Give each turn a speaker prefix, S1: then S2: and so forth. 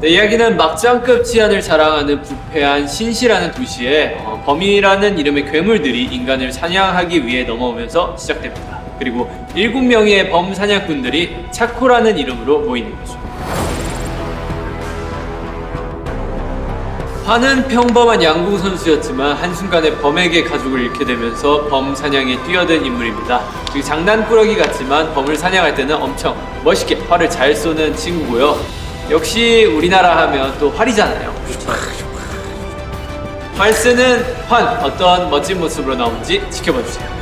S1: 네, 이야기는 막장급 치안을 자랑하는 부패한 신시라는 도시에 어, 범이라는 이름의 괴물들이 인간을 사냥하기 위해 넘어오면서 시작됩니다. 그리고 일곱 명의 범 사냥꾼들이 차코라는 이름으로 모이는 거죠. 환은 평범한 양궁 선수였지만 한순간에 범에게 가족을 잃게 되면서 범 사냥에 뛰어든 인물입니다. 장난꾸러기 같지만 범을 사냥할 때는 엄청 멋있게 활을 잘 쏘는 친구고요. 역시 우리나라 하면 또 활이잖아요. 그렇죠. 활 쓰는 환 어떤 멋진 모습으로 나오는지 지켜봐 주세요.